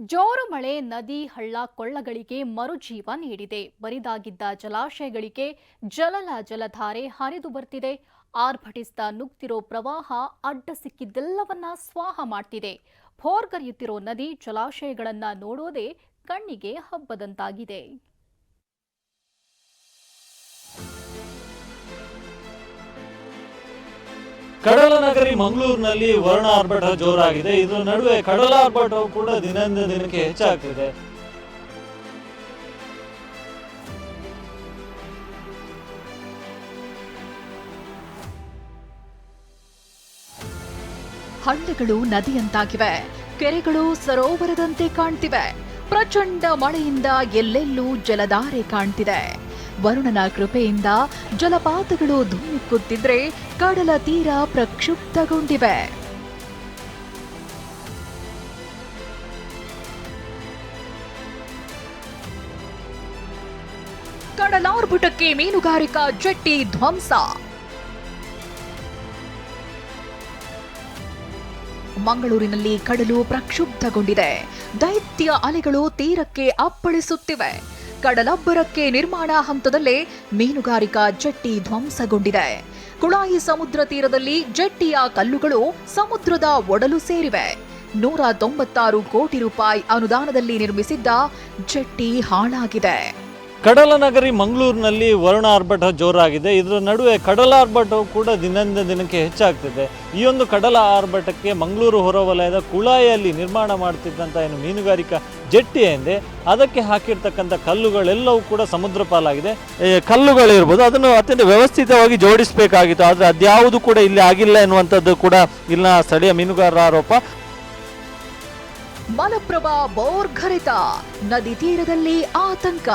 ಜೋರು ಮಳೆ ನದಿ, ಹಳ್ಳ, ಕೊಳ್ಳಗಳಿಗೆ ಮರುಜೀವ ನೀಡಿದೆ. ಬರಿದಾಗಿದ್ದ ಜಲಾಶಯಗಳಿಗೆ ಜಲಲ ಜಲಧಾರೆ ಹರಿದು ಬರ್ತಿದೆ. ಆರ್ಭಟಿಸಿದ ನುಗ್ತಿರೋ ಪ್ರವಾಹ ಅಡ್ಡ ಸಿಕ್ಕಿದ್ದೆಲ್ಲವನ್ನ ಸ್ವಾಹ ಮಾಡ್ತಿದೆ. ಭೋರ್ಗರಿಯುತ್ತಿರೋ ನದಿ ಜಲಾಶಯಗಳನ್ನ ನೋಡೋದೇ ಕಣ್ಣಿಗೆ ಹಬ್ಬದಂತಾಗಿದೆ. ಕಡಲ ನಗರಿ ಮಂಗಳೂರಿನಲ್ಲಿ ವರ್ಣ ಆರ್ಭಟ ಜೋರಾಗಿದೆ. ಇದರ ನಡುವೆ ಕಡಲ ಆರ್ಭಟವು ಕೂಡ ದಿನದಿಂದ ದಿನಕ್ಕೆ ಹೆಚ್ಚಾಗ್ತಿದೆ. ಹಳ್ಳಿಗಳು ನದಿಯಂತಾಗಿವೆ. ಕೆರೆಗಳು ಸರೋವರದಂತೆ ಕಾಣ್ತಿವೆ. ಪ್ರಚಂಡ ಮಳೆಯಿಂದ ಎಲ್ಲೆಲ್ಲೂ ಜಲಧಾರೆ ಕಾಣ್ತಿದೆ. ವರುಣನ ಕೃಪೆಯಿಂದ ಜಲಪಾತಗಳು ಧುಮ್ಮಿಕ್ಕುತ್ತಿದ್ರೆ ಕಡಲ ತೀರ ಪ್ರಕ್ಷುಬ್ಧಗೊಂಡಿವೆ. ಕಡಲಾರ್ಭುಟಕ್ಕೆ ಮೀನುಗಾರಿಕಾ ಜಟ್ಟಿ ಧ್ವಂಸ. ಮಂಗಳೂರಿನಲ್ಲಿ ಕಡಲು ಪ್ರಕ್ಷುಬ್ಧಗೊಂಡಿದೆ. ದೈತ್ಯ ಅಲೆಗಳು ತೀರಕ್ಕೆ ಅಪ್ಪಳಿಸುತ್ತಿವೆ. ಕಡಲಬ್ಬರಕ್ಕೆ ನಿರ್ಮಾಣ ಹಂತದಲ್ಲೇ ಮೀನುಗಾರಿಕಾ ಜಟ್ಟಿ ಧ್ವಂಸಗೊಂಡಿದೆ. ಕುಳಾಯಿ ಸಮುದ್ರ ತೀರದಲ್ಲಿ ಜಟ್ಟಿಯ ಕಲ್ಲುಗಳು ಸಮುದ್ರದ ಒಡಲು ಸೇರಿವೆ. ನೂರ ತೊಂಬತ್ತಾರು ಕೋಟಿ ರೂಪಾಯಿ ಅನುದಾನದಲ್ಲಿ ನಿರ್ಮಿಸಿದ್ದ ಜಟ್ಟಿ ಹಾಳಾಗಿದೆ. ಕಡಲ ನಗರಿ ಮಂಗಳೂರಿನಲ್ಲಿ ವರುಣ ಆರ್ಭಟ ಜೋರಾಗಿದೆ. ಇದರ ನಡುವೆ ಕಡಲ ಆರ್ಭಟವು ಕೂಡ ದಿನದಿಂದ ದಿನಕ್ಕೆ ಹೆಚ್ಚಾಗ್ತಿದೆ. ಈ ಒಂದು ಕಡಲ ಆರ್ಭಟಕ್ಕೆ ಮಂಗಳೂರು ಹೊರವಲಯದ ಕುಳಾಯಲ್ಲಿ ನಿರ್ಮಾಣ ಮಾಡ್ತಿದ್ದಂಥ ಏನು ಮೀನುಗಾರಿಕಾ ಜೆಟ್ಟಿ ಎಂದೆ, ಅದಕ್ಕೆ ಹಾಕಿರ್ತಕ್ಕಂಥ ಕಲ್ಲುಗಳೆಲ್ಲವೂ ಕೂಡ ಸಮುದ್ರ ಪಾಲಾಗಿದೆ. ಕಲ್ಲುಗಳಿರ್ಬೋದು, ಅದನ್ನು ಅತ್ಯಂತ ವ್ಯವಸ್ಥಿತವಾಗಿ ಜೋಡಿಸಬೇಕಾಗಿತ್ತು. ಆದರೆ ಅದ್ಯಾವುದು ಕೂಡ ಇಲ್ಲಿ ಆಗಿಲ್ಲ ಎನ್ನುವಂಥದ್ದು ಕೂಡ ಇಲ್ಲಿನ ಸ್ಥಳೀಯ ಮೀನುಗಾರರ ಆರೋಪ. ಮಲಪ್ರಭಾ ಬೋರ್ಘರಿತ, ನದಿ ತೀರದಲ್ಲಿ ಆತಂಕ.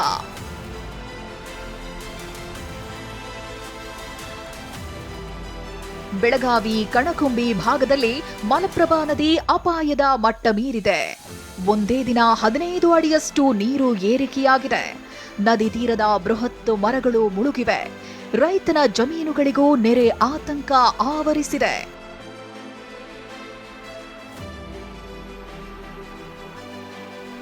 ಬೆಳಗಾವಿ ಕಣಕುಂಬಿ ಭಾಗದಲ್ಲಿ ಮಲಪ್ರಭಾ ನದಿ ಅಪಾಯದ ಮಟ್ಟ ಮೀರಿದೆ. ಒಂದೇ ದಿನ ಹದಿನೈದು ಅಡಿಯಷ್ಟು ನೀರು ಏರಿಕೆಯಾಗಿದೆ. ನದಿ ತೀರದ ಬೃಹತ್ ಮರಗಳು ಮುಳುಗಿವೆ. ರೈತನ ಜಮೀನುಗಳಿಗೂ ನೆರೆ ಆತಂಕ ಆವರಿಸಿದೆ.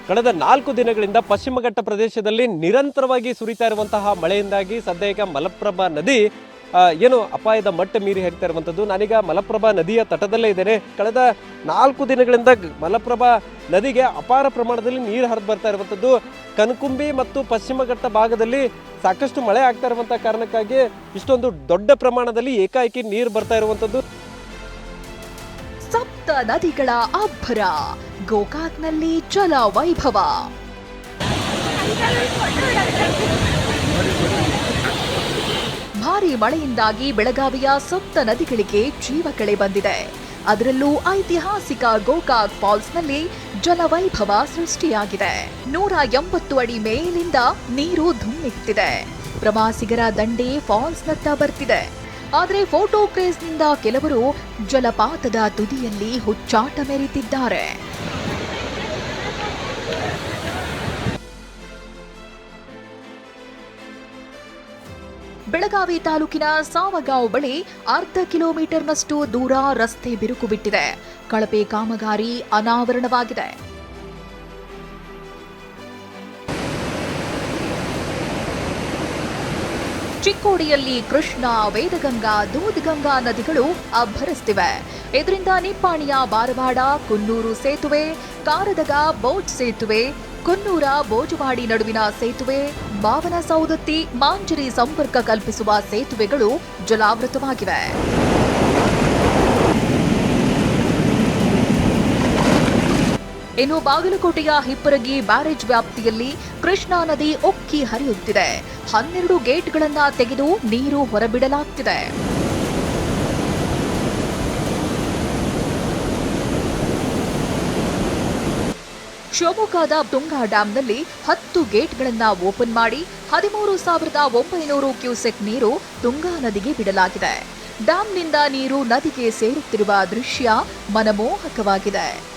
ಕಳೆದ ನಾಲ್ಕು ದಿನಗಳಿಂದ ಪಶ್ಚಿಮಘಟ್ಟ ಪ್ರದೇಶದಲ್ಲಿ ನಿರಂತರವಾಗಿ ಸುರಿತಾ ಇರುವಂತಹ ಮಳೆಯಿಂದಾಗಿ ಸದ್ಯಕ್ಕೆ ಮಲಪ್ರಭಾ ನದಿ ಏನು ಅಪಾಯದ ಮಟ್ಟ ಮೀರಿ ಹೋಗ್ತಾ ಇರುವಂಥದ್ದು. ನಾನೀಗ ಮಲಪ್ರಭಾ ನದಿಯ ತಟದಲ್ಲೇ ಇದ್ದೇನೆ. ಕಳೆದ ನಾಲ್ಕು ದಿನಗಳಿಂದ ಮಲಪ್ರಭಾ ನದಿಗೆ ಅಪಾರ ಪ್ರಮಾಣದಲ್ಲಿ ನೀರು ಹರಿದು ಬರ್ತಾ ಇರುವಂಥದ್ದು. ಕನಕುಂಬಿ ಮತ್ತು ಪಶ್ಚಿಮ ಘಟ್ಟ ಭಾಗದಲ್ಲಿ ಸಾಕಷ್ಟು ಮಳೆ ಆಗ್ತಾ ಇರುವಂಥ ಕಾರಣಕ್ಕಾಗಿ ಇಷ್ಟೊಂದು ದೊಡ್ಡ ಪ್ರಮಾಣದಲ್ಲಿ ಏಕಾಏಕಿ ನೀರು ಬರ್ತಾ ಇರುವಂಥದ್ದು. ಸಪ್ತ ನದಿಗಳ ಅಬ್ಬರ. ಗೋಕಾಕ್ನಲ್ಲಿ ಜಲ ವೈಭವ. ಭಾರಿ ಮಳೆಯಿಂದಾಗಿ ಬೆಳಗಾವಿಯ ಸಪ್ತ ನದಿಗಳಿಗೆ ಜೀವ ಕಳೆ ಬಂದಿದೆ. ಅದರಲ್ಲೂ ಐತಿಹಾಸಿಕ ಗೋಕಾಕ್ ಫಾಲ್ಸ್ನಲ್ಲಿ ಜಲವೈಭವ ಸೃಷ್ಟಿಯಾಗಿದೆ. ನೂರ ಎಂಬತ್ತು ಅಡಿ ಮೇಲಿಂದ ನೀರು ಧುಮ್ಮಿಕ್ತಿದೆ ಪ್ರವಾಸಿಗರ ದಂಡೆ ಫಾಲ್ಸ್ನತ್ತ ಬರ್ತಿದೆ. ಆದರೆ ಫೋಟೋ ಕ್ರೇಜ್ನಿಂದ ಕೆಲವರು ಜಲಪಾತದ ತುದಿಯಲ್ಲಿ ಹುಚ್ಚಾಟ ಮೆರೆತಿದ್ದಾರೆ. ಬೆಳಗಾವಿ ತಾಲೂಕಿನ ಸಾವಗಾಂವ್ ಬಳಿ ಅರ್ಧ ಕಿಲೋಮೀಟರ್ನಷ್ಟು ದೂರ ರಸ್ತೆ ಬಿರುಕು ಬಿಟ್ಟಿದೆ. ಕಳಪೆ ಕಾಮಗಾರಿ ಅನಾವರಣವಾಗಿದೆ. ಚಿಕ್ಕೋಡಿಯಲ್ಲಿ ಕೃಷ್ಣ, ವೇದಗಂಗಾ, ದೂದ್ಗಂಗಾ ನದಿಗಳು ಅಬ್ಬರಿಸ್ತಿವೆ. ಇದರಿಂದ ನಿಪ್ಪಾಣಿಯ ಬಾರವಾಡ, ಕುನ್ನೂರು ಸೇತುವೆ, ಕಾರದಗ ಬೋಟ್ ಸೇತುವೆ, ಕುನ್ನೂರ ಬೋಜುವಾಡಿ ನಡುವಿನ ಸೇತುವೆ ಭಾವನ ಸೌದತ್ತಿ ಮಾಂಜರಿ ಸಂಪರ್ಕ ಕಲ್ಪಿಸುವ ಸೇತುವೆಗಳು ಜಲಾವೃತವಾಗಿವೆ. ಇನ್ನು ಬಾಗಲಕೋಟೆಯ ಹಿಪ್ಪರಗಿ ಬ್ಯಾರೇಜ್ ವ್ಯಾಪ್ತಿಯಲ್ಲಿ ಕೃಷ್ಣಾ ನದಿ ಉಕ್ಕಿ ಹರಿಯುತ್ತಿದೆ. ಹನ್ನೆರಡು ಗೇಟ್ಗಳನ್ನು ತೆಗೆದು ನೀರು ಹೊರಬಿಡಲಾಗ್ತಿದೆ. ಶಿವಮೊಗ್ಗದ ತುಂಗಾ ಡ್ಯಾಂನಲ್ಲಿ ಹತ್ತು ಗೇಟ್ಗಳನ್ನು ಓಪನ್ ಮಾಡಿ ಹದಿಮೂರು ಸಾವಿರದ ಒಂಬೈನೂರು ಕ್ಯೂಸೆಕ್ ನೀರು ತುಂಗಾ ನದಿಗೆ ಬಿಡಲಾಗಿದೆ. ಡ್ಯಾಂನಿಂದ ನೀರು ನದಿಗೆ ಸೇರುತ್ತಿರುವ ದೃಶ್ಯ ಮನಮೋಹಕವಾಗಿದೆ.